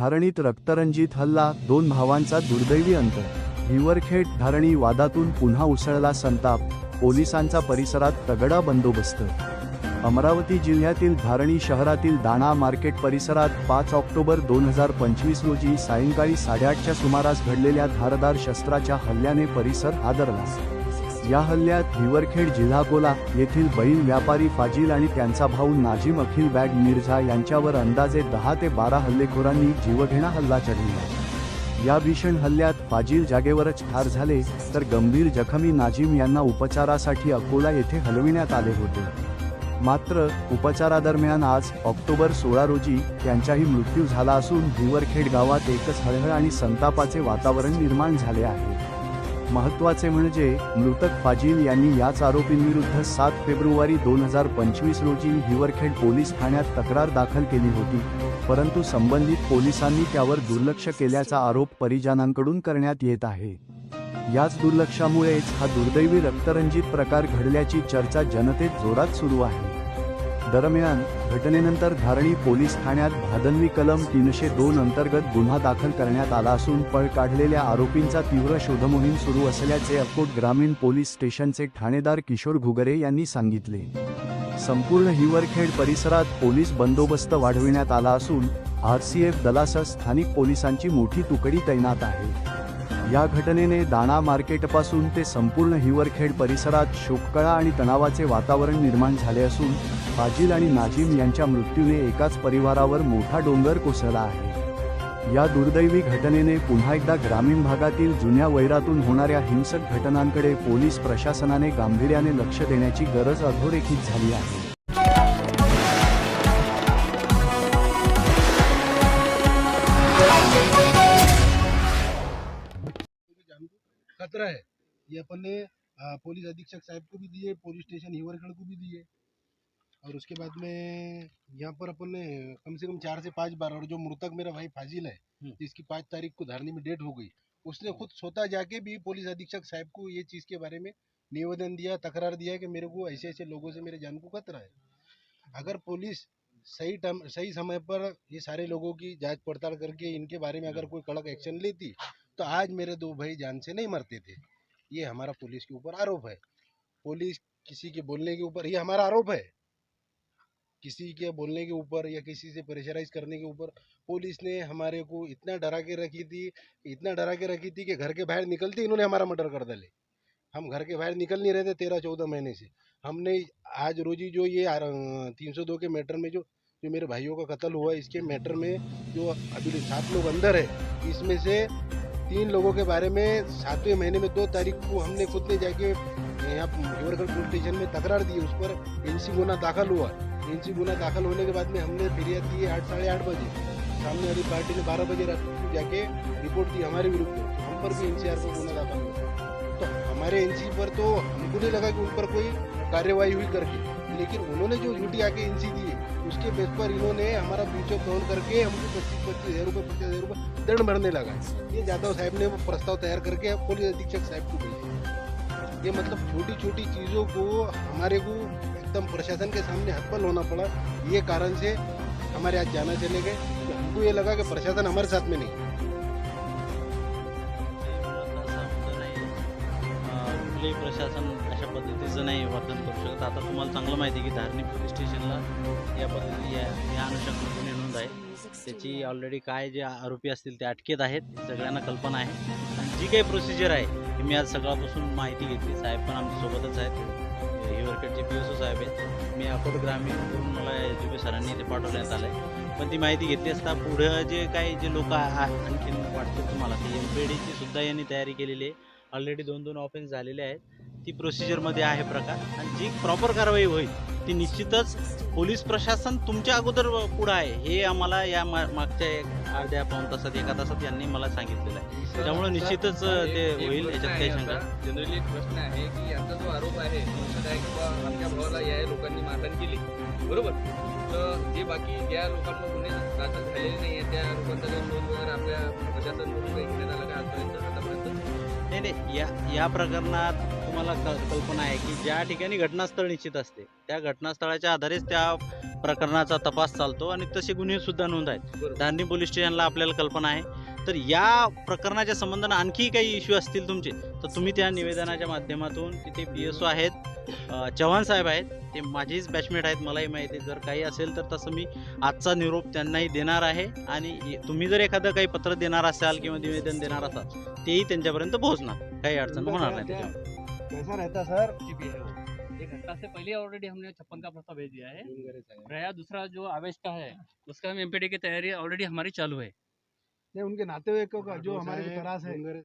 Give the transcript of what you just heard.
धारणीत रक्तरंजित हल्ला दोन भावांचा दुर्दैवी अंत. हिवरखेड धारणी वादातून पुन्हा उसळला संताप पोलिसांचा परिसरात तगडा बंदोबस्त. अमरावती जिल्ह्यातील धारणी शहरातील दाणा मार्केट परिसरात पाच ऑक्टोबर दोन हजार पंचवीस रोजी सायंकाळी साडेआठच्या सुमारास घडलेल्या धारदार शस्त्राच्या हल्ल्याने परिसर हादरला. या हल्ल्यात हिवरखेड जिल्हाकोला येथील बैल व्यापारी फाजील आणि त्यांचा भाऊ नाजिम अखिल बॅग मिर्झा यांच्यावर अंदाजे दहा ते बारा हल्लेखोरांनी जीवघेणा हल्ला चढविला. या भीषण हल्ल्यात फाजील जागेवरच ठार झाले तर गंभीर जखमी नाजिम यांना उपचारासाठी अकोला येथे हलविण्यात आले होते. मात्र उपचारादरम्यान आज ऑक्टोबर सोळा रोजी त्यांचाही मृत्यू झाला असून हिवरखेड गावात एकच हळहळ आणि संतापाचे वातावरण निर्माण झाले आहे. महत्त्वाचे म्हणजे मृतक फाजील यांनी याच आरोपींविरुद्ध सात फेब्रुवारी दोन हजार पंचवीस रोजी हिवरखेड पोलीस ठाण्यात तक्रार दाखल केली होती. परंतु संबंधित पोलिसांनी त्यावर दुर्लक्ष केल्याचा आरोप परिजनांकडून करण्यात येत आहे. याच दुर्लक्षामुळेच हा दुर्दैवी रक्तरंजित प्रकार घडल्याची चर्चा जनतेत जोरात सुरू आहे. दरम्यान घटनेनंतर धारणी पोलीस ठाण्यात भादनवी कलम तीनशे दोन अंतर्गत गुन्हा दाखल करण्यात आला असून पळ काढलेल्या आरोपींचा तीव्र शोधमोहीम सुरू असल्याचे अकोट ग्रामीण पोलीस स्टेशनचे ठाणेदार किशोर घुगरे यांनी सांगितले. संपूर्ण हिवरखेड परिसरात पोलीस बंदोबस्त वाढविण्यात आला असून आरसीएफ दलासह स्थानिक पोलिसांची मोठी तुकडी तैनात आहे. या घटनेने दाणा मार्केटपासून ते संपूर्ण हिवरखेड परिसरात शोककळा आणि तणावाचे वातावरण निर्माण झाले असून फाजिल आणि नाजीम यांच्या मृत्यूने एकाच परिवारावर मोठा डोंगर कोसळला आहे. या दुर्दैवी घटनेने पुन्हा एकदा ग्रामीण भागातील जुन्या वैरातून होणाऱ्या हिंसक घटनांकडे पोलीस प्रशासनाने गांभीर्याने लक्ष देण्याची गरज अधोरेखित झाली आहे. खतरा है ये अपन ने पुलिस अधीक्षक साहब को भी दिए पुलिस स्टेशन हिवरगढ़ को भी दिए. और उसके बाद में यहाँ पर अपन ने कम से कम चार से पाँच बार और जो मृतक मेरा भाई फाजिल है जिसकी पाँच तारीख को धारनी में डेट हो गई। उसने खुद स्वतः जाके भी पुलिस अधीक्षक साहब को ये चीज़ के बारे में निवेदन दिया तकरार दिया कि मेरे को ऐसे ऐसे लोगों से मेरे जान को खतरा है। अगर पुलिस सही टाइम सही समय पर ये सारे लोगों की जाँच पड़ताल करके इनके बारे में अगर कोई कड़क एक्शन लेती तो आज मेरे दो भाई जान से नहीं मरते थे। ये हमारा पुलिस के ऊपर आरोप है। पुलिस किसी के बोलने के ऊपर ये हमारा आरोप है। किसी के बोलने के ऊपर या किसी से प्रेशराइज करने के ऊपर पुलिस ने हमारे को इतना डरा के रखी थी, इतना डरा के रखी थी कि घर के बाहर निकलते इन्होंने हमारा मर्डर कर डाले। हम घर के बाहर निकल नहीं रहे थे तेरह चौदह महीने से। हमने आज रोजी जो ये तीन सौ दो के मैटर में जो जो मेरे भाइयों का कत्ल हुआ, इसके मैटर में जो अभी सात लोग अंदर है, इसमें से तीन लोगों के बारे में सातवें महीने में दो तारीख को हमने खुद ने जाके यहाँ पुलिस स्टेशन में तकरार दी उस पर एनसी गुना दाखिल हुआ। एनसी गुना दाखिल होने के बाद में हमने फिरियाद दी आठ, साढ़े आठ बजे। सामने वाली पार्टी ने बारह बजे रात को जाके रिपोर्ट दी हमारे विरुद्ध। तो हम पर भी एनसीआर पर गुना दाखिल हुआ। तो हमारे एनसी पर तो हमको नहीं लगा कि उन पर कोई कार्यवाही हुई करके, लेकिन उन्होंने जो झूठी आके एनसी दी उसके बेस पर इन्होंने हमारा बीचो काउंट करके हमको पच्चीस पच्चीस हज़ार रुपये पचास हज़ार रुपये दंड भरने लगा ये जाधव साहब ने प्रस्ताव तैयार करके पुलिस अधीक्षक साहब को भेजे ये मतलब छोटी छोटी चीज़ों को हमारे को एकदम प्रशासन के सामने हतपल होना पड़ा। ये कारण से हमारे आज जाना चले गए। तो हमको ये लगा कि प्रशासन हमारे साथ में नहीं। कुठलेही प्रशासन अशा पद्धतीचं नाही वर्तन करू शकत. आता तुम्हाला चांगलं माहिती आहे की धारणी पोलीस स्टेशनला या पद्धती या या अनुषंगाने नोंद आहे. त्याची ऑलरेडी काय जे आरोपी असतील ते अटकेत आहेत. सगळ्यांना कल्पना आहे. आणि जी काही प्रोसिजर आहे ती मी आज सकाळपासून माहिती घेतली. साहेब पण आमच्यासोबतच आहेत. हिवरकडचे पी एस ओ साहेब आहेत. मी अकोट ग्रामीण मला बी सरांनी इथे पाठवण्यात आलं आहे पण ती माहिती घेतली असता पुढं जे काही जे लोक आणखीन वाटतं तुम्हाला की एम पी डीची सुद्धा यांनी तयारी केलेली आहे. ऑलरेडी दोन दोन ऑफेन्स झालेले आहेत. ती प्रोसिजरमध्ये आहे प्रकार. आणि जी प्रॉपर कारवाई होईल ती निश्चितच पोलीस प्रशासन तुमच्या अगोदर पुढं आहे. हे आम्हाला या मा मागच्या एक अर्ध्या पाऊन तासात एका तासात यांनी मला सांगितलेलं आहे. त्यामुळे निश्चितच ते होईल याच्यात काही शंका. जनरली एक प्रश्न आहे की यांचा जो आरोप आहे आमच्या भावाला या लोकांनी मारहाण केली. बरोबर? तर जे बाकी ज्या लोकांवर गुन्हे दाखल झालेले नाही आहे त्या लोकांचा काही शोध वगैरे आपल्या प्रशासन काही घेण्यात आला का? आजपर्यंत आतापर्यंत नाही नाही या या प्रकरणात तुम्हाला कल्पना आहे की ज्या ठिकाणी घटनास्थळ निश्चित असते त्या घटनास्थळाच्या आधारेच त्या प्रकरणाचा तपास चालतो आणि तसे गुन्हे सुद्धा नोंद आहेत. धारणी पोलीस स्टेशनला आपल्याला कल्पना आहे. तर या प्रकरणाच्या संबंधानं आणखी काही इश्यू असतील तुमचे तर तुम्ही त्या निवेदनाच्या माध्यमातून तिथे पी एस ओ आहेत चव्हाण साहेब आहेत ते माझेच बॅचमेट आहेत मलाही माहिती आहे. जर काही असेल तर तसं मी आजचा निरोप त्यांनाही देणार आहे आणि तुम्ही जर एखादं काही पत्र देणार असाल किंवा निवेदन देणार असाल तेही त्यांच्यापर्यंत पोहोचणार. काही अडचण होणार नाही त्याच्यामध्ये. कैसा रहता सर? जी भी है वो। एक घंटा से पहले ऑलरेडी हमने छप्पन का प्रस्ताव भेज दिया है। रहा दूसरा जो आवेश का है उसका हम एमपीडी की तैयारी ऑलरेडी हमारी चालू है। नहीं उनके नाते हुए जो हमारे है।